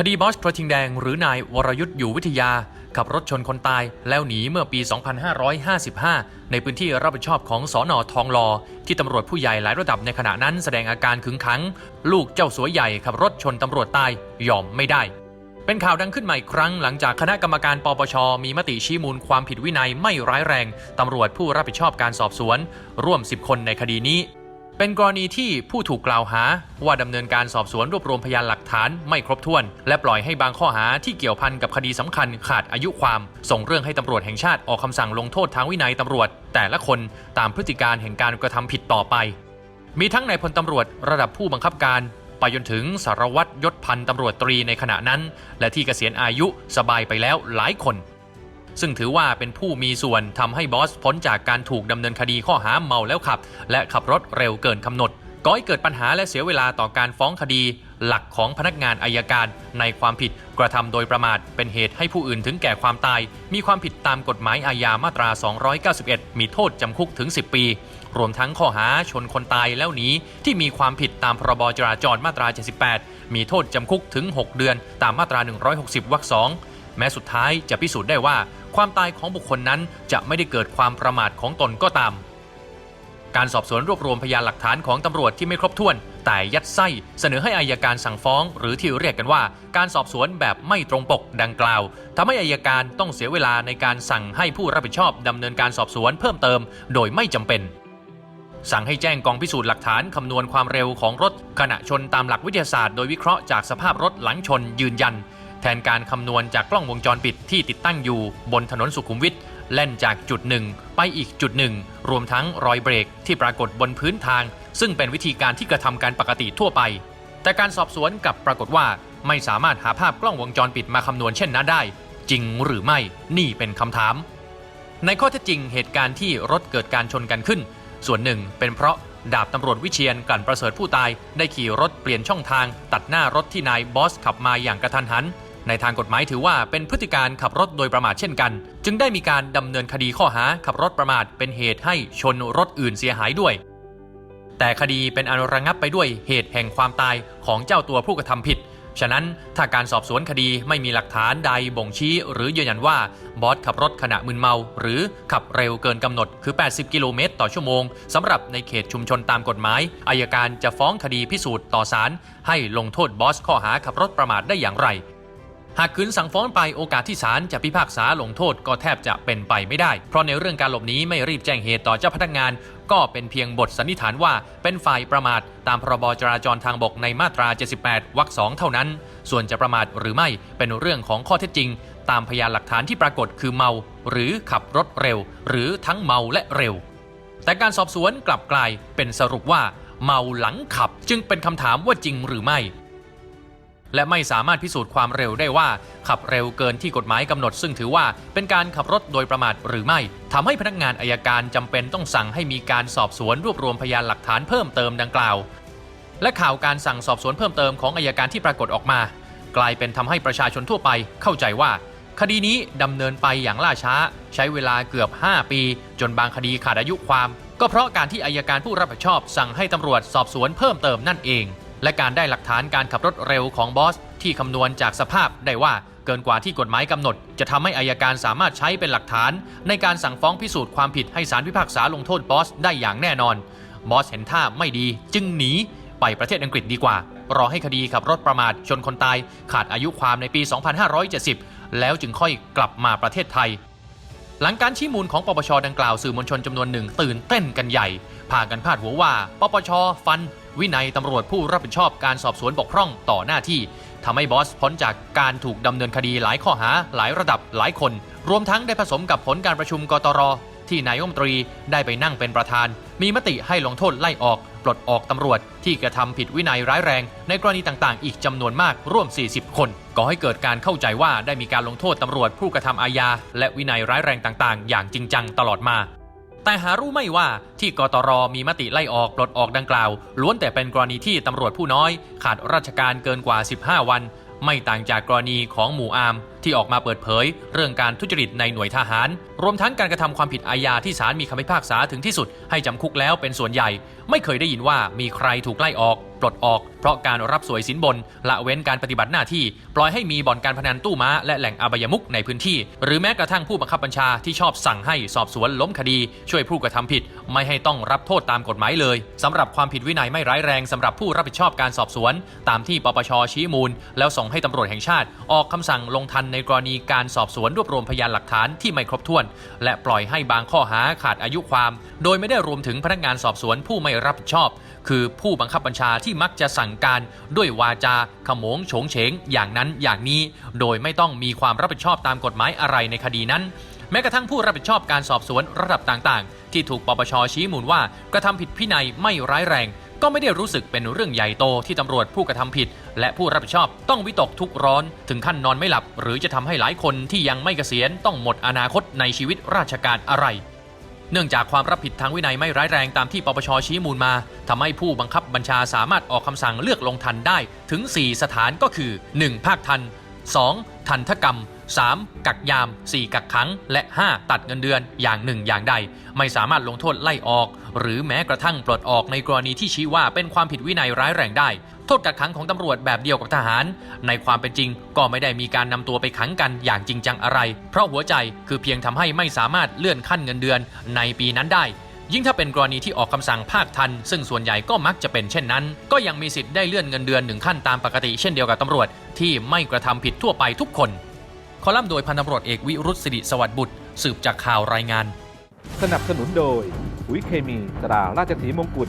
คดีบอสกระทิงแดงหรือนายวรยุทธ์อยู่วิทยา ขับรถชนคนตายแล้วหนีเมื่อปี 2555 ในพื้นที่รับผิดชอบของสอนอทองหลอที่ตำรวจผู้ใหญ่หลายระดับในขณะนั้นแสดงอาการขึงขัง ลูกเจ้าสัวใหญ่ขับรถชนตำรวจตายยอมไม่ได้ เป็นข่าวดังขึ้นมาอีกครั้งหลังจากคณะกรรมการปปช มีมติชี้มูลความผิดวินัยไม่ร้ายแรงตำรวจผู้รับผิดชอบการสอบสวน ร่วม 10 คนในคดีนี้ เป็นกรณีที่ผู้ถูกกล่าวหาว่าดำเนินการสอบสวนรวบรวมพยานหลักฐานไม่ครบถ้วน และปล่อยให้บางข้อหาที่เกี่ยวพันกับคดีสำคัญขาดอายุความ ส่งเรื่องให้ตำรวจแห่งชาติออกคำสั่งลงโทษทางวินัยตำรวจ แต่ละคนตามพฤติการแห่งการกระทำผิดต่อไป มีทั้งนายพลตำรวจระดับผู้บังคับการไปจนถึงสารวัตรยศพันตำรวจตรีในขณะนั้น และที่เกษียณอายุสบายไปแล้วหลายคน ซึ่งถือว่าเป็นผู้มีส่วนทำให้บอสพ้นจากการถูกดำเนินคดีข้อหาเมาแล้วขับ และขับรถเร็วเกินกำหนดก่อให้เกิดปัญหาและเสียเวลาต่อการฟ้องคดี หลักของพนักงานอายการ ในความผิดกระทำโดยประมาทเป็นเหตุให้ผู้อื่นถึงแก่ความตาย มีความผิดตามกฎหมายอาญามาตรา 291 มีโทษจำคุกถึง 10 ปี รวมทั้งข้อหาชนคนตายแล้วหนีที่มีความผิดตามพรบจราจรมาตรา 78 มีโทษจำคุกถึง 6 เดือน ตามมาตรา 160 วรรคสอง แม้สุดท้ายจะพิสูจน์ได้ว่าความตายของบุคคลนั้นจะไม่ได้เกิดความประมาทของตนก็ตาม การสอบสวนรวบรวมพยานหลักฐานของตำรวจที่ไม่ครบถ้วน แต่ยัดไส้เสนอให้อายการสั่งฟ้อง หรือที่เรียกกันว่า การสอบสวนแบบไม่ตรงปกดังกล่าวทำให้อายการต้องเสียเวลาในการสั่งให้ผู้รับผิดชอบดำเนินการสอบสวนเพิ่มเติม โดยไม่จำเป็นสั่งให้แจ้งกองพิสูจน์หลักฐานคำนวณความเร็วของรถ ขณะชนตามหลักวิทยาศาสตร์โดยวิเคราะห์จากสภาพรถหลังชนยืนยัน แทนการคำนวณจากกล้องวงจรปิดที่ติดตั้งอยู่บนถนนสุขุมวิทแล่นจากจุดหนึ่งไปอีกจุดหนึ่ง รวมทั้งรอยเบรกที่ปรากฏบนพื้นทาง ซึ่งเป็นวิธีการที่กระทำการปกติทั่วไป แต่การสอบสวนกลับปรากฏว่าไม่สามารถหาภาพกล้องวงจรปิดมาคำนวณเช่นนั้นได้ จริงหรือไม่นี่เป็นคำถาม ในข้อเท็จจริงเหตุการณ์ที่รถเกิดการชนกันขึ้น ส่วนหนึ่งเป็นเพราะดาบตำรวจวิเชียนกลั่นประเสริฐผู้ตาย ได้ขี่รถเปลี่ยนช่องทาง ตัดหน้ารถที่นายบอสขับมาอย่างกระทันหัน ในทางกฎหมายถือว่าเป็นพฤติการขับรถโดยประมาทเช่นกัน จึงได้มีการดำเนินคดีข้อหาขับรถประมาทเป็นเหตุให้ชนรถอื่นเสียหายด้วย แต่คดีเป็นอนุระงับไปด้วยเหตุแห่งความตายของเจ้าตัวผู้กระทำผิด ฉะนั้นถ้าการสอบสวนคดีไม่มีหลักฐานใดบ่งชี้ หรือยืนยันว่าบอสขับรถขณะมึนเมา หรือขับเร็วเกินกำหนดคือ 80 กิโลเมตรต่อชั่วโมงสำหรับในเขตชุมชนตามกฎหมายอายการจะฟ้องคดีพิสูจน์ต่อศาลให้ลงโทษบอสข้อหาขับรถประมาทได้อย่างไร หากขืนสั่งฟ้องไปโอกาสที่ศาลจะพิพากษาลงโทษก็แทบจะเป็นไปไม่ได้ เพราะในเรื่องการหลบหนีไม่รีบแจ้งเหตุต่อเจ้าพนักงาน ก็เป็นเพียงบทสันนิษฐานว่าเป็นฝ่ายประมาท ตามพรบจราจรทางบกในมาตรา 78 วรรคสองเท่านั้น ส่วนจะประมาทหรือไม่เป็นเรื่องของข้อเท็จจริง ตามพยานหลักฐานที่ปรากฏคือเมา หรือขับรถเร็ว หรือทั้งเมาและเร็ว แต่การสอบสวนกลับกลายเป็นสรุปว่า เมาหลังขับ จึงเป็นคำถามว่าจริงหรือไม่ และไม่สามารถพิสูจน์ความเร็วได้ว่าขับเร็วเกินที่กฎหมายกำหนด ซึ่งถือว่าเป็นการขับรถโดยประมาทหรือไม่ทำให้พนักงานอายการจำเป็นต้องสั่งให้มีการสอบสวนรวบรวมพยานหลักฐานเพิ่มเติมดังกล่าว และข่าวการสั่งสอบสวนเพิ่มเติมของอายการที่ปรากฏออกมา กลายเป็นทำให้ประชาชนทั่วไปเข้าใจว่า คดีนี้ดำเนินไปอย่างล่าช้า ใช้เวลาเกือบ 5 ปี จนบางคดีขาดอายุความ ก็เพราะการที่อายการผู้รับผิดชอบ สั่งให้ตำรวจสอบสวนเพิ่มเติมนั่นเอง และการได้หลักฐานการขับรถเร็วของบอส ที่คำนวณจากสภาพได้ว่าเกินกว่าที่กฎหมายกำหนด จะทำให้อายการสามารถใช้เป็นหลักฐาน ในการสั่งฟ้องพิสูจน์ความผิดให้ศาลพิพากษาลงโทษบอสได้อย่างแน่นอน บอสเห็นท่าไม่ดีจึงหนีไปประเทศอังกฤษดีกว่า รอให้คดีขับรถประมาทชนคนตาย ขาดอายุความในปี 2570 แล้วจึงค่อยกลับมาประเทศไทย หลังการชี้มูลของปปชดังกล่าวสื่อมวลชนจำนวนหนึ่งตื่นเต้นกันใหญ่พากันพาดหัวว่า ปปชฟัน วินัยตำรวจผู้รับผิดชอบการสอบสวนบกพร่องต่อหน้าที่ทำให้บอสพ้นจากการถูกดำเนินคดีหลายข้อหาหลายระดับหลายคน รวมทั้งได้ผสมกับผลการประชุมกตร ที่นายมนตรีได้ไปนั่งเป็นประธาน มีมติให้ลงโทษไล่ออก ปลดออกตำรวจ ที่กระทำผิดวินัยร้ายแรง ในกรณีต่างๆ อีกจำนวนมากร่วม 40 คนก่อให้เกิดการเข้าใจว่าได้มีการลงโทษตำรวจผู้กระทำอาญาและวินัยร้ายแรงต่างๆ อย่างจริงจังตลอดมา แต่หารู้ไม่ว่าที่กตรมีมติไล่ออกปลดออกดังกล่าว ล้วนแต่เป็นกรณีที่ตำรวจผู้น้อย ขาดราชการเกินกว่า 15 วัน ไม่ต่างจากกรณีของหมู่อาม ที่ออกมาเปิดเผย เรื่องการทุจริตในหน่วยทหาร รวมทั้งการกระทำความผิดอาญาที่ศาลมีคำพิพากษาถึงที่สุด ให้จำคุกแล้วเป็นส่วนใหญ่ ไม่เคยได้ยินว่ามีใครถูกไล่ออก ปลดออก เพราะการรับสวยสินบน ละเว้นการปฏิบัติหน้าที่ ปล่อยให้มีบ่อนการพนันตู้ม้าและแหล่งอบายมุกในพื้นที่ หรือแม้กระทั่งผู้บังคับบัญชาที่ชอบสั่งให้สอบสวนล้มคดี ช่วยผู้กระทำผิด ไม่ให้ต้องรับโทษตามกฎหมายเลยสำหรับความผิดวินัยไม่ร้ายแรงสำหรับผู้รับผิดชอบการสอบสวน ตามที่ปปชชี้มูล แล้วส่งให้ตำรวจแห่งชาติ ออกคำสั่งลงทันในกรณีการสอบสวนรวบรวมพยานหลักฐานที่ไม่ครบถ้วน และปล่อยให้บางข้อหาขาดอายุความ โดยไม่ได้รวมถึงพนักงานสอบสวนผู้ไม่รับผิดชอบ คือผู้บังคับบัญชาที่มักจะสั่งการด้วยวาจาขโมงโฉงเฉงอย่างนั้นอย่างนี้ โดยไม่ต้องมีความรับผิดชอบตามกฎหมายอะไรในคดีนั้น แม้กระทั่งผู้รับผิดชอบการสอบสวนระดับต่างๆ ที่ถูกปปชชี้มูลว่ากระทำผิดพินัยไม่ร้ายแรง ก็ไม่ได้รู้สึกเป็นเรื่องใหญ่โตที่ตำรวจผู้กระทำผิด และผู้รับผิดชอบต้องวิตกทุกข์ร้อน ถึงขั้นนอนไม่หลับ หรือจะทำให้หลายคนที่ยังไม่เกษียณต้องหมดอนาคตในชีวิตราชการอะไร เนื่องจากความรับผิดทางวินัยไม่ร้ายแรงตามที่ปปชชี้มูลมาทำให้ผู้บังคับบัญชาสามารถออกคำสั่งเลือกลงทันได้ถึง 4 สถานก็คือ 1. ภาคทัน 2. ทันทกรรม 3. กักยาม 4. กักขัง และ 5. ตัดเงินเดือนอย่างหนึ่งอย่างใด ไม่สามารถลงโทษไล่ออก หรือแม้กระทั่งปลดออกในกรณีที่ชี้ว่าเป็นความผิดวินัยร้ายแรงได้ โทษกักขังของตำรวจแบบเดียวกับทหาร ในความเป็นจริงก็ไม่ได้มีการนำตัวไปขังกันอย่างจริงจังอะไร เพราะหัวใจคือเพียงทำให้ไม่สามารถเลื่อนขั้นเงินเดือนในปีนั้นได้ยิ่งถ้าเป็นกรณีที่ออกคำสั่งภาคทัน ซึ่งส่วนใหญ่ก็มักจะเป็นเช่นนั้น ก็ยังมีสิทธิ์ได้เลื่อนเงินเดือนหนึ่งขั้นตามปกติเช่นเดียวกับตำรวจ ที่ไม่กระทำผิดทั่วไปทุกคน คอลัมน์โดยพันตำรวจเอกวิรุษศิริสวัสดิ์บุตร สืบจากข่าวรายงาน สนับสนุนโดยปุ๋ยเคมีตราราชสีมงกุฎ